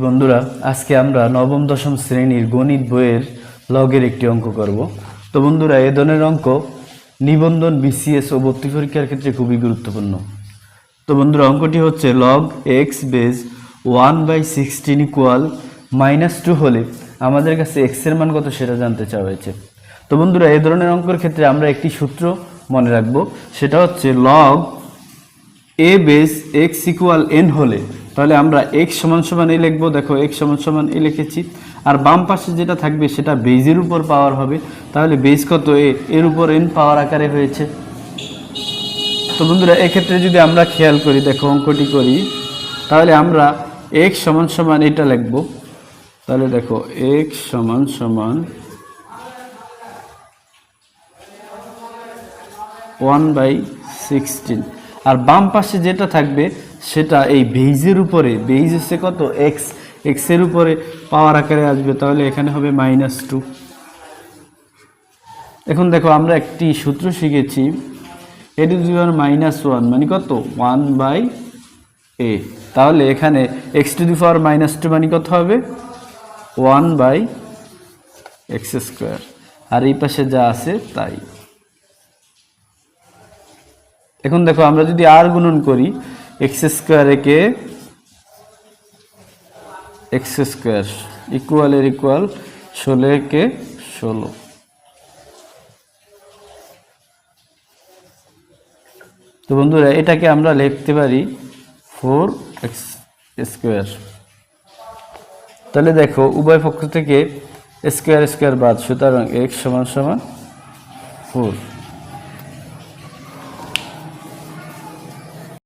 বন্ধুরা, আজকে আমরা নবম, দশম শ্রেণির গণিত বইয়ের লগের একটি অঙ্ক করব। তো বন্ধুরা, এ ধরনের অঙ্ক নিবন্ধন বিসিএস ও ভর্তি পরীক্ষার ক্ষেত্রে খুবই গুরুত্বপূর্ণ। তো বন্ধুরা, অঙ্কটি হচ্ছে log x base one by sixteen equal minus two হলে আমাদের কাছে এক্সের মান কত সেটা জানতে চাওয়া হয়েছে। তো বন্ধুরা, এ ধরনের অঙ্কের ক্ষেত্রে আমরা একটি সূত্র মনে রাখব, সেটা হচ্ছে log a base x equal n হলে তাহলে আমরা এক্স সমান সমান এ লিখব। দেখো এক্স সমান সমান এ লিখেছি। আর বাম পাশে যেটা থাকবে, সেটা বেজের উপর পাওয়ার হবে। তাহলে বেজ কত এ এর উপর এন পাওয়ার আকারে হয়েছে। তো বন্ধুরা, এক্ষেত্রে যদি আমরা খেয়াল করি, দেখো, অঙ্কটি করি, তাহলে আমরা এক্স সমান সমান এটা লিখব। তাহলে দেখো এক্স সমান সমান ওয়ান বাই সিক্সটিন আর বাম পাশে যেটা থাকবে সেটা এই বেইজের উপরে বেইজ হচ্ছে কত? এক্স এক্সের উপরে পাওয়ার আকারে আসবে, তাহলে এখানে হবে মাইনাস টু এখন দেখো, আমরা একটি সূত্র শিখেছি a to the minus one মানে কত? ওয়ান বাই এ তাহলে এখানে x to the power minus two মানে কত হবে? ওয়ান বাই এক্স স্কোয়ার আর এই পাশে যা আছে, তাই। এখন দেখো, আমরা যদি আর গুণন করি এক্স স্কোয়ার একে এক্স স্কোয়ার ইকুয়ালের ইকুয়াল ষোলো একে ষোলো। তো বন্ধুরা, এটাকে আমরা লিখতে পারি ফোর এক্স স্কোয়ার তাহলে দেখো, উভয় পক্ষ থেকে স্কোয়ার স্কোয়ার বাদ, সুতরাং এক্স সমান সমান ফোর